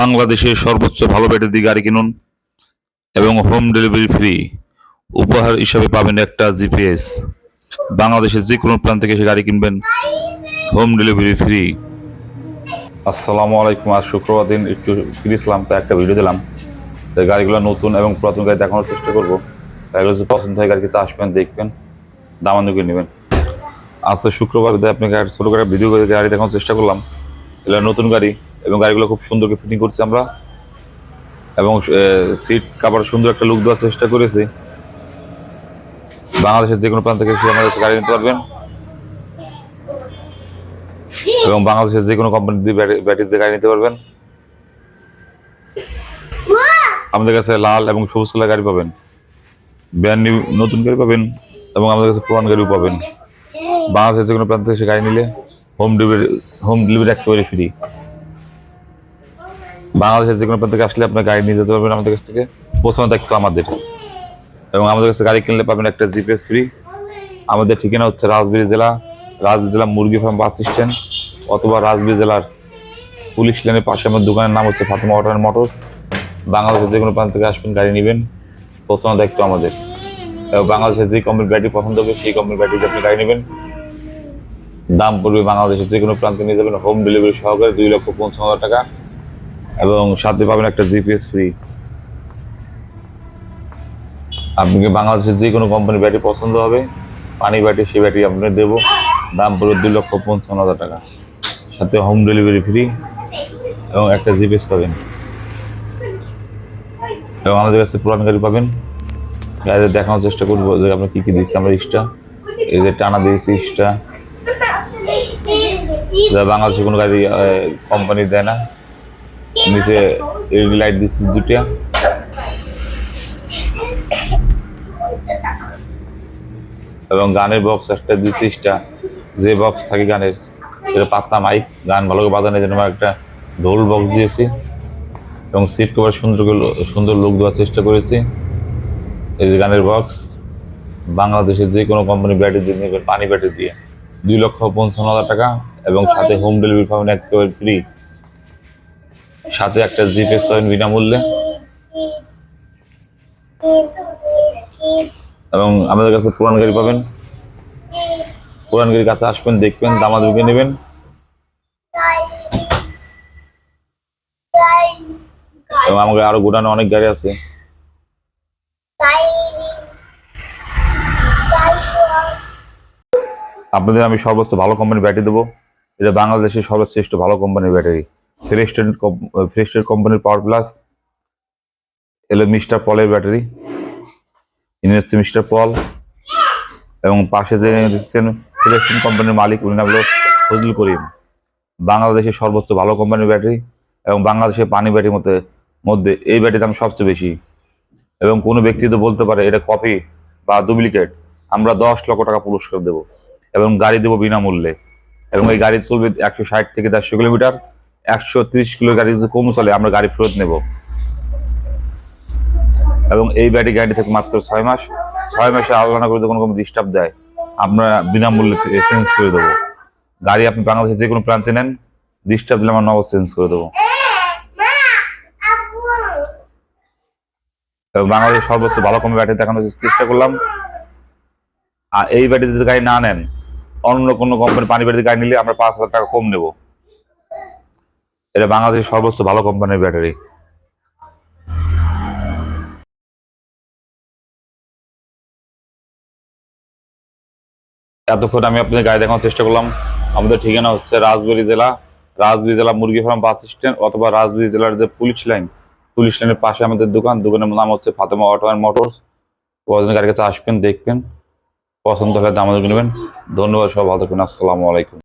বাংলাদেশের সর্বোচ্চ ভালো ব্যাটারি দিয়ে গাড়ি কিনুন এবং হোম ডেলিভারি ফ্রি উপহার হিসাবে পাবেন একটা জিপিএস। বাংলাদেশের যে কোনো প্রান্ত থেকে এসে গাড়ি কিনবেন হোম ডেলিভারি ফ্রি। আসসালামু আলাইকুম, আজ শুক্রবার দিন, একটু ফিরে ইসলাম তো একটা ভিডিও দিলাম। তো গাড়িগুলো নতুন এবং পুরাতন গাড়ি দেখানোর চেষ্টা করব। গাড়িগুলো যদি পছন্দ হয় গাড়ি কিছু আসবেন দেখবেন দামানুকে নেবেন। আজকে শুক্রবার আপনাকে একটা ছোটো করে ভিডিও করে গাড়ি দেখানোর চেষ্টা করলাম। এগুলো নতুন গাড়ি এবং গাড়িগুলো খুব সুন্দর করে ফিটিং করছি আমরা। এবং সিট কাভার সুন্দর একটা লুক দেওয়ার চেষ্টা করেছি। বাংলাদেশের যে কোনো প্রান্ত থেকে আমাদের কাছে গাড়ি নিতে পারবেন। এবং বাংলাদেশের যে কোনো কোম্পানি দিয়ে ব্যাটারি ব্যাটারি দিয়ে গাড়ি নিতে পারবেন। আমাদের কাছে লাল এবং সবুজ কালার গাড়ি পাবেন। ব্র্যান্ড নিউ নতুন গাড়ি পাবেন এবং আমাদের কাছে পুরান গাড়িও পাবেন। বাংলাদেশের যে কোনো প্রান্ত থেকে গাড়ি নিলে হোম ডেলিভারি হোম ডেলিভারি একেবারে ফ্রি বাংলাদেশের যে কোনো প্রান্ত থেকে আসলে আপনার গাড়ি নিয়ে যেতে পারবেন আমাদের কাছ থেকে। পৌঁছানো দায়িত্ব আমাদের। এবং আমাদের কাছে গাড়ি কিনলে পাবেন একটা জিপিএস ফ্রি আমাদের ঠিকানা হচ্ছে রাজবাড়ী জেলা রাজবাড়ী জেলা মুরগি ফার্ম বাস স্ট্যান্ড অথবা রাজবাড়ী জেলার পুলিশ লাইনের পাশে আমার দোকানের নাম হচ্ছে ফাতেমা অটো অ্যান্ড মোটরস। বাংলাদেশের যে কোনো প্রান্ত থেকে আসবেন, গাড়ি নেবেন। পৌঁছানো দায়িত্ব আমাদের। এবং বাংলাদেশের যে কোম্পানির ব্যাটারি পছন্দ হবে, সেই কোম্পানির ব্যাটারি আপনি গাড়ি নেবেন। দাম পড়বে বাংলাদেশের যে কোনো প্রান্তে নিয়ে যাবেন। হোম ডেলিভারি সহকারে দুই লক্ষ পঞ্চান্ন হাজার টাকা। এবং সাথে পাবেন একটা জিপিএস ফ্রি আপনাকে বাংলাদেশের যে কোনো কোম্পানির ব্যাটারি পছন্দ হবে, পানি ব্যাটারি সেই ব্যাটারি আপনাকে দেবো। দাম পড়বে দুই লক্ষ পঞ্চান্ন হাজার টাকা। সাথে হোম ডেলিভারি ফ্রি এবং একটা জিপিএস পাবেন। এবং আমাদের কাছে পুরান গাড়ি পাবেন। গাড়িতে দেখানোর চেষ্টা করব যে আমরা কী কী দিচ্ছি, আমরা ইস্টা এই যে টানা দিয়েছি ইস্টা বাংলাদেশে কোনো গাড়ি কোম্পানি দেয় না নিচে এলইডি লাইট দিচ্ছি দুটা এবং গানের বক্স একটা ইস্টা যে বক্স থাকে গানের, সেটা পাতলা মাইক গান ভালো করে বাজানোর জন্য একটা ঢোল বক্স দিয়েছি। এবং সিট কভার সুন্দর সুন্দর লুক দেওয়ার চেষ্টা করেছি। এই যে গানের বক্স বাংলাদেশের যে কোনো কোম্পানি ব্যাটারি দিয়ে নেবেন, পানি ব্যাটারি দিয়ে। দুই লক্ষ পঞ্চান্ন হাজার টাকা এবং সাথে হোম ডেলিভারি পাবেন একেবারে ফ্রি সাথে একটা জিপিএস পাবেন বিনামূল্যে। এবং আমাদের কাছে পুরান গাড়ি পাবেন। পুরান গাড়ির কাছে আসবেন, দেখবেন দামাদুকে নেবেন। এবং আমাকে আরও গোডানো অনেক গাড়ি আছে। আপনাদের আমি সর্বোচ্চ ভালো কোম্পানির ব্যাটারি দেবো। এটা বাংলাদেশের সর্বশ্রেষ্ঠ ভালো কোম্পানির ব্যাটারি। ফ্রেস্টেড ফ্রেস্টেড কোম্পানির পাওয়ার প্লাস এলো মিস্টার পলের ব্যাটারি। ইনি হচ্ছে মিস্টার পল। এবং পাশে যে দিচ্ছেন ফ্রেস্টেড কোম্পানির মালিক, উনি নাম ফজলুল করিম। বাংলাদেশের সর্বোচ্চ ভালো কোম্পানির ব্যাটারি এবং বাংলাদেশের পানি ব্যাটারির মধ্যে মধ্যে এই ব্যাটারির দাম সবচেয়ে বেশি। এবং কোনো ব্যক্তি তো বলতে পারে এটা কপি বা ডুপ্লিকেট, আমরা দশ লক্ষ টাকা পুরস্কার দেব এবং গাড়ি দেবো বিনামূল্যে। এবং এই গাড়ি চলবে একশো ষাট থেকে দেড়শো কিলোমিটার। একশো তিরিশ কিলো গাড়ি যদি কম চলে, আমরা গাড়ি ফেরত নেব। এবং এই ব্যাটারি গাড়ি থেকে মাত্র ছয় মাস, ছয় মাসে আল্লাহ না করে কোনো কোনো ডিস্টার্ব দেয়। আমরা বিনামূল্যে চেঞ্জ করে দেবো। গাড়ি আপনি বাংলাদেশের যে কোনো প্রান্তে নেন ডিস্টার্ব দিলে আমরা নগদ চেঞ্জ করে দেবো। বাংলাদেশের সর্বোচ্চ ভালো কমে ব্যাটারি দেখানোর চেষ্টা করলাম। আর এই ব্যাটারি যদি গাড়ি না নেন, অন্য কোনো কোম্পানি পানি ব্যাটারি গাড়ি নিলে আমরা পাঁচ হাজার টাকা কম নেব। এটা বাংলাদেশের সর্বোচ্চ ভালো কোম্পানির ব্যাটারি এতক্ষণ আমি আপনাদের গাড়ি দেখানোর চেষ্টা করলাম। আমাদের ঠিকানা হচ্ছে রাজবাড়ী জেলা রাজবাড়ী জেলা মুরগি ফার্ম বাস স্ট্যান্ড অথবা রাজবাড়ী জেলার যে পুলিশ লাইন পুলিশ লাইনের পাশে আমাদের দোকান। দোকানের নাম হচ্ছে ফাতেমা অটো অ্যান্ড মোটরস। প্রয়োজনের গাড়ির কাছে আসবেন, দেখবেন। পছন্দ হলে দাম নেবেন। ধন্যবাদ সব ভালো থাকবেন। আসসালামু আলাইকুম।